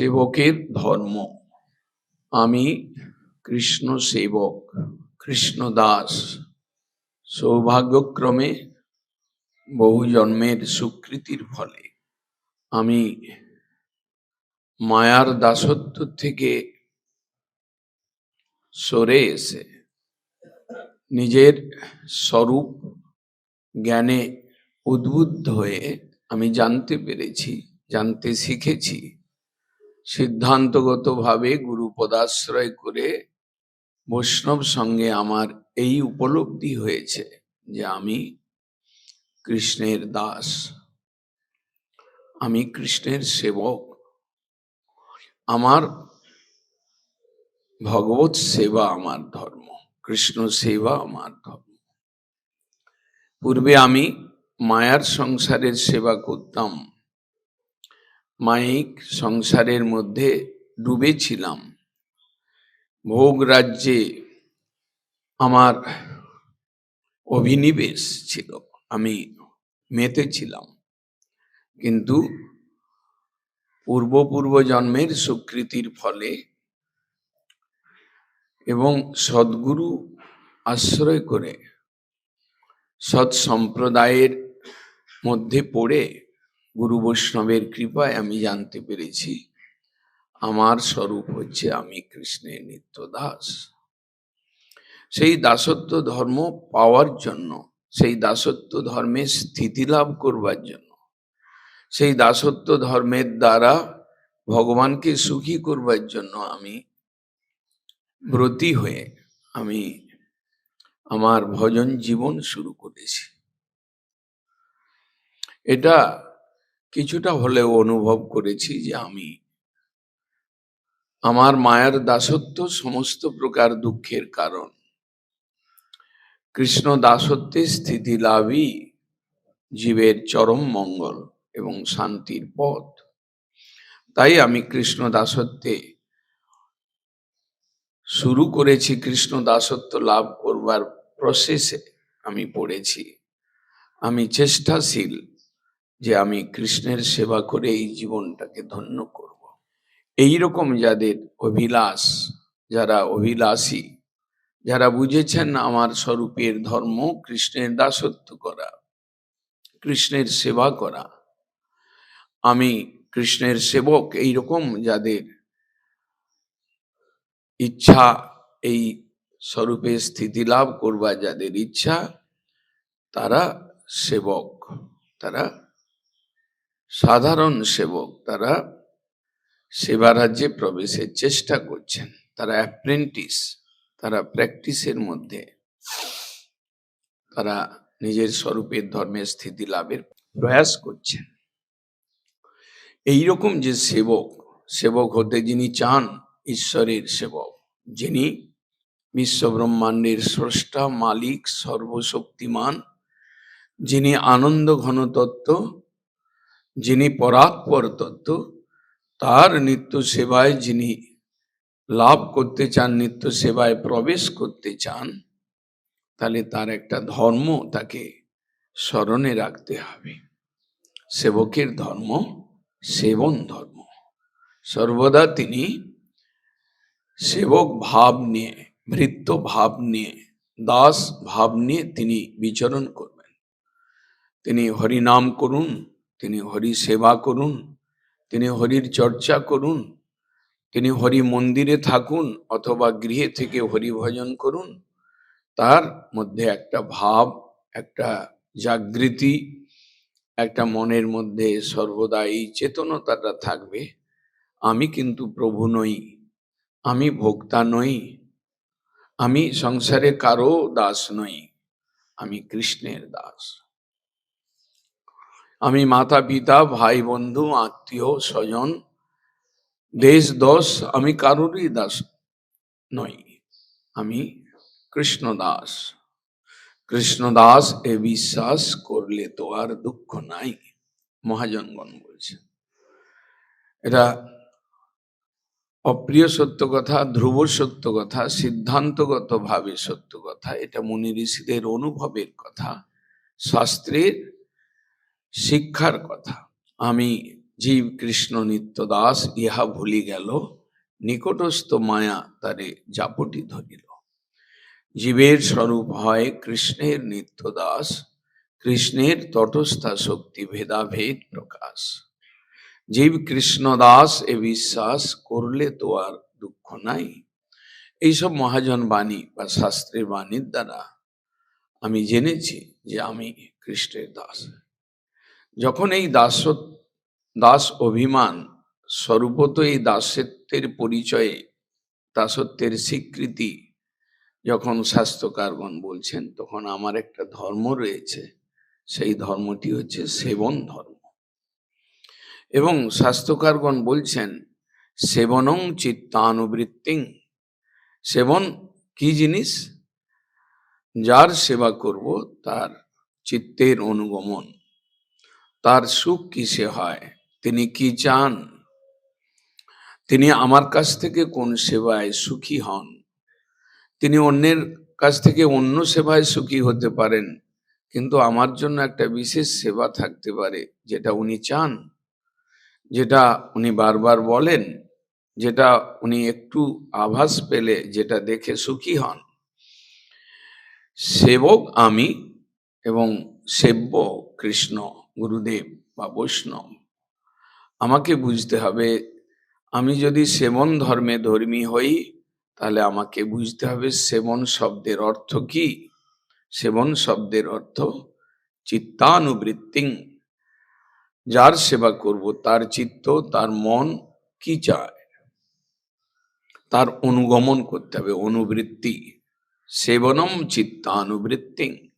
সেবকের ধর্ম। আমি কৃষ্ণ সেবক, কৃষ্ণ দাস। সৌভাগ্যক্রমে বহু জন্মের সুকৃতির ফলে আমি মায়ার দাসত্ব থেকে সরে এসে নিজের স্বরূপ জ্ঞানে উদ্বুদ্ধ হয়ে আমি জানতে পেরেছি, জানতে শিখেছি। সিদ্ধান্তগতভাবে গুরু পদাশ্রয় করে বৈষ্ণব সঙ্গে আমার এই উপলব্ধি হয়েছে যে আমি কৃষ্ণের দাস, আমি কৃষ্ণের সেবক। আমার ভগবত সেবা আমার ধর্ম, কৃষ্ণ সেবা আমার ধর্ম। পূর্বে আমি মায়ার সংসারের সেবা করতাম মায়িক সংসারের মধ্যে ডুবেছিলাম। ভোগ রাজ্যে আমার অভিনিবেশ ছিল, আমি মেতেছিলাম কিন্তু পূর্ব পূর্ব জন্মের স্বীকৃতির ফলে এবং সদ্গুরু আশ্রয় করে সৎ সম্প্রদায়ের মধ্যে পড়ে গুরু বৈষ্ণবের কৃপায় আমি জানতে পেরেছি। আমার স্বরূপ হচ্ছে আমি কৃষ্ণের নিত্য দাস সেই দাসত্ব ধর্ম পাওয়ার জন্য, সেই দাসত্ব ধর্মে স্থিতি লাভ করবার জন্য, সেই দাসত্ব ধর্মের দ্বারা ভগবানকে সুখী করবার জন্য আমি ব্রতী হয়ে আমি আমার ভজন জীবন শুরু করেছি। এটা কিছুটা হলেও অনুভব করেছি যে আমি আমার মায়ের দাসত্ব সমস্ত প্রকার দুঃখের কারণ। কৃষ্ণ দাসত্বে স্থিতি লাভই জীবের চরম মঙ্গল এবং শান্তির পথ। তাই আমি কৃষ্ণ দাসত্বে শুরু করেছি, কৃষ্ণ দাসত্ব লাভ করবার প্রসেসে আমি পড়েছি। আমি চেষ্টাশীল যে আমি কৃষ্ণের সেবা করে এই জীবনটাকে ধন্য করব। এই রকম যাদের অভিলাষ, যারা অভিলাষী, যারা বুঝেছেন আমার স্বরূপের ধর্ম, কৃষ্ণের দাসত্ব করা, কৃষ্ণের সেবা করা, আমি কৃষ্ণের সেবক এই রকম যাদের ইচ্ছা, এই স্বরূপে স্থিতি লাভ করবার যাদের ইচ্ছা, তারা সেবক, তারা সাধারণ সেবক তারা সেবা রাজ্যে প্রবেশের চেষ্টা করছেন। তারা অ্যাপ্রেন্টিস তারা প্র্যাকটিসের মধ্যে। তারা নিজের স্বরূপের ধর্মের স্থিতি লাভের প্রয়াস করছেন। এই রকম যে সেবক সেবক হতে যিনি চান ঈশ্বরের সেবক, যিনি বিশ্বব্রহ্মাণ্ডের স্রষ্টা, মালিক, সর্বশক্তিমান, যিনি আনন্দ ঘন তত্ত্ব যিনি পরাৎপর তত্ত্ব তার নিত্য সেবায় যিনি লাভ করতে চান, নিত্য সেবায় প্রবেশ করতে চান, তাহলে তার একটা ধর্ম তাকে স্মরণে রাখতে হবে। সেবকের ধর্ম সেবন ধর্ম। সর্বদা তিনি সেবক ভাব নিয়ে, ভৃত্য ভাব নিয়ে, দাস ভাব নিয়ে তিনি বিচরণ করবেন। তিনি হরিনাম করুন তিনি হরি সেবা করুন, তিনি হরির চর্চা করুন, তিনি হরি মন্দিরে থাকুন অথবা গৃহে থেকে হরি ভজন করুন। তার মধ্যে একটা ভাব, একটা জাগৃতি, একটা মনের মধ্যে সর্বদা এই চেতনতাটা থাকবে। আমি কিন্তু প্রভু নই, আমি ভোক্তা নই, আমি সংসারে কারও দাস নই, আমি কৃষ্ণের দাস। আমি মাতা, পিতা, ভাই, বন্ধু, আত্মীয়, স্বজন, দেশ, দশ, আমি কারোরই দাস নই। আমি কৃষ্ণ দাস কৃষ্ণ দাস এ বিশ্বাস করলে তো আর দুঃখ নাই, মহাজনগণ বলছে। এটা অপ্রিয় সত্য কথা, ধ্রুব সত্য কথা সিদ্ধান্তগত ভাবে সত্য কথা, এটা মুনি ঋষিদের অনুভবের কথা, শাস্ত্রের শিক্ষার কথা। আমি জীব কৃষ্ণ নিত্যদাস ইহা ভুলি গেল, নিকটস্থ মায়া তারে জাপটি ধরিল। জীবের স্বরূপ হয় কৃষ্ণের নিত্যদাস কৃষ্ণের তটস্থা শক্তি ভেদাভেদ প্রকাশ। জীব কৃষ্ণদাস এ বিশ্বাস, করলে তো আর দুঃখ নাই। এইসব মহাজন বাণী বা শাস্ত্রের বাণীর দ্বারা আমি জেনেছি যে আমি কৃষ্ণের দাস। যখন এই দাস দাস অভিমান স্বরূপত এই দাসত্বের পরিচয়ে, দাসত্বের স্বীকৃতি যখন স্বাস্থ্যকারগণ বলছেন, তখন আমার একটা ধর্ম রয়েছে, সেই ধর্মটি হচ্ছে সেবন ধর্ম। এবং স্বাস্থ্যকারগণ বলছেন, সেবনং চিত্তানুবৃত্তিং। সেবন কি জিনিস? যার সেবা করব, তার চিত্তের অনুগমন। তার সুখ কিসে হয়? তিনি কি চান? তিনি আমার কাছ থেকে কোন সেবায় সুখী হন? তিনি অন্যের কাছ থেকে অন্য সেবায় সুখী হতে পারেন, কিন্তু আমার জন্য একটা বিশেষ সেবা থাকতে পারে, যেটা উনি চান, যেটা উনি বারবার বলেন, যেটা উনি একটু আভাস পেলে, যেটা দেখে সুখী হন। সেবক আমি এবং সেব্য কৃষ্ণ গুরুদেব বা বৈষ্ণব। আমাকে বুঝতে হবে, আমি যদি সেবন ধর্মে ধর্মী হই, তাহলে আমাকে বুঝতে হবে সেবন শব্দের অর্থ কি? সেবন শব্দের অর্থ চিত্তানুবৃত্তিং। যার সেবা করব, তার চিত্ত, তার মন কি চায়? তার অনুগমন করতে হবে, অনুবৃত্তি। সেবনম চিত্তানুবৃত্তিং।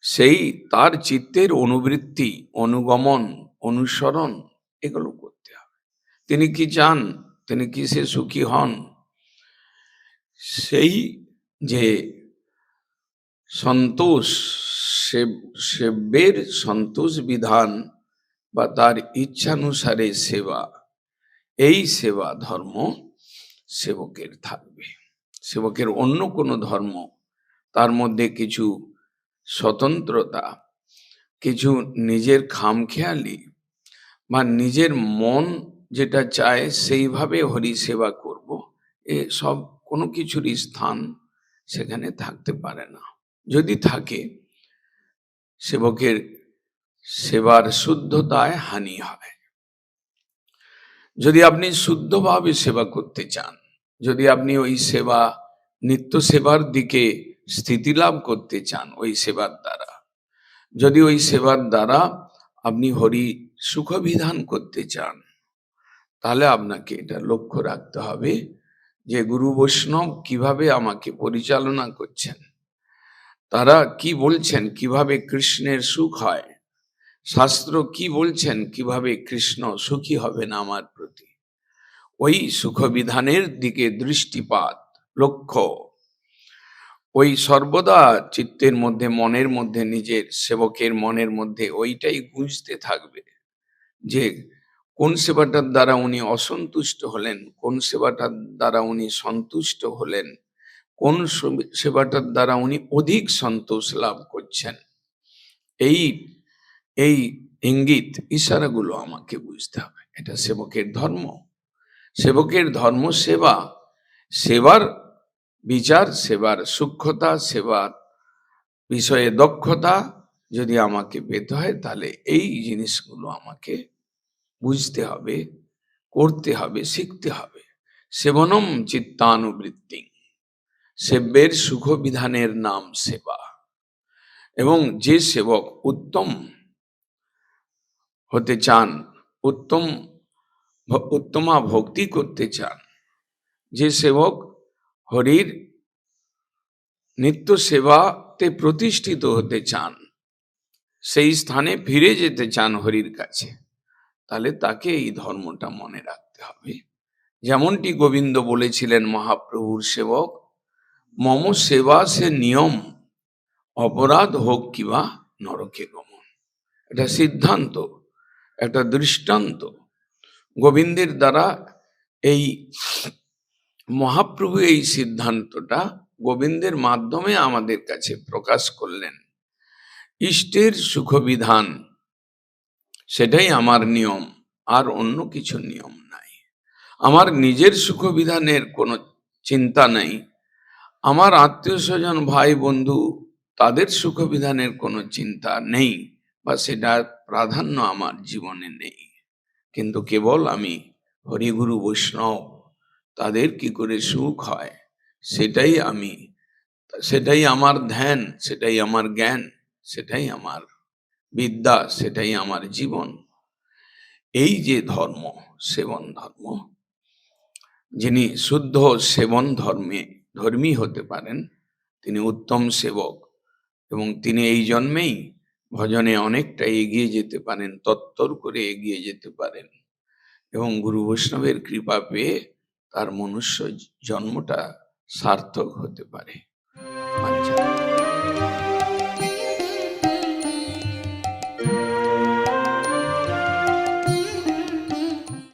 সেই তার চিত্তের অনুবৃত্তি, অনুগমন, অনুসরণ এগুলো করতে হবে। তিনি কি চান? তিনি কি সে সুখী হন? সেই যে সন্তোষ সেব্যের সন্তোষ বিধান বা তার ইচ্ছানুসারে সেবা, এই সেবা ধর্ম সেবকের থাকবে। সেবকের অন্য কোনো ধর্ম, তার মধ্যে কিছু স্বতন্ত্রতা, কিছু নিজের খামখেয়ালি বা নিজের মন যেটা চায় সেইভাবে হরি সেবা করব। এ সব কোনো কিছুরই স্থান সেখানে থাকতে পারে না। যদি থাকে, সেবকের সেবার শুদ্ধতায় হানি হয়। যদি আপনি শুদ্ধভাবে সেবা করতে চান, যদি আপনি ওই সেবা, নিত্য সেবার দিকে স্থিতি লাভ করতে চান ওই সেবার দ্বারা। যদি ওই সেবার দ্বারা আপনি হরি সুখবিধান করতে চান, তাহলে আপনাকে এটা লক্ষ্য রাখতে হবে যে গুরু বৈষ্ণব কীভাবে আমাকে পরিচালনা করছেন, তারা কি বলছেন কীভাবে কৃষ্ণের সুখ হয়, শাস্ত্র কি বলছেন কীভাবে কৃষ্ণ সুখী হবেন আমার প্রতি। ওই সুখবিধানের দিকে দৃষ্টিপাত, লক্ষ্য। ওই সর্বদা চিত্তের মধ্যে, মনের মধ্যে, নিজের সেবকের মনের মধ্যে ওইটাই গুঁজতে থাকবে যে কোন সেবাটার দ্বারা উনি অসন্তুষ্ট হলেন, কোন সেবাটার দ্বারা উনি সন্তুষ্ট হলেন, কোন সেবাটার দ্বারা উনি অধিক সন্তোষ লাভ করছেন। এই এই ইঙ্গিত, ইশারাগুলো আমাকে বুঝতে হবে। এটা সেবকের ধর্ম। সেবকের ধর্ম সেবা। সেবার বিচার, সেবার সূক্ষ্মতা, সেবার বিষয়ে দক্ষতা যদি আমাকে পেতে হয়, তাহলে এই জিনিসগুলো আমাকে বুঝতে হবে, করতে হবে, শিখতে হবে। সেবনম চিত্তানুবৃত্তি। সেব্যের সুখ বিধানের নাম সেবা। এবং যে সেবক উত্তম হতে চান, উত্তম উত্তমা ভক্তি করতে চান, যে সেবক হরির নিত্য সেবাতে প্রতিষ্ঠিত হতে চান। সেই স্থানে ফিরে যেতে চান হরির কাছে। তাহলে তাকে এই ধর্মটা মনে রাখতে হবে। যেমনটি গোবিন্দ বলেছিলেন, মহাপ্রভুর সেবক, মম সেবা সে নিয়ম, অপরাধ হোক কিবা নরকে গমন। এটা সিদ্ধান্ত, একটা দৃষ্টান্ত। গোবিন্দের দ্বারা এই মহাপ্রভু এই সিদ্ধান্তটা গোবিন্দের মাধ্যমে আমাদের কাছে প্রকাশ করলেন। ইষ্টের সুখবিধান, সেটাই আমার নিয়ম, আর অন্য কিছু নিয়ম নাই। আমার নিজের সুখবিধানের কোনো চিন্তা নেই। আমার আত্মীয় স্বজন ভাই বন্ধু তাদের সুখবিধানের কোনো চিন্তা নেই, বা সেটার প্রাধান্য আমার জীবনে নেই। কিন্তু কেবল আমি হরিগুরু বৈষ্ণব তাদের কি করে সুখ হয়? সেটাই আমি, সেটাই আমার ধ্যান, সেটাই আমার জ্ঞান, সেটাই আমার বিদ্যা, সেটাই আমার জীবন। এই যে ধর্ম, সেবন ধর্ম, যিনি শুদ্ধ সেবন ধর্মে, ধর্মী হতে পারেন, তিনি উত্তম সেবক এবং তিনি এই জন্মেই ভজনে অনেকটা এগিয়ে যেতে পারেন, তত্তর করে এগিয়ে যেতে পারেন এবং গুরু বৈষ্ণবের কৃপা পেয়ে তার মনুষ্য জন্মটা সার্থক হতে পারে।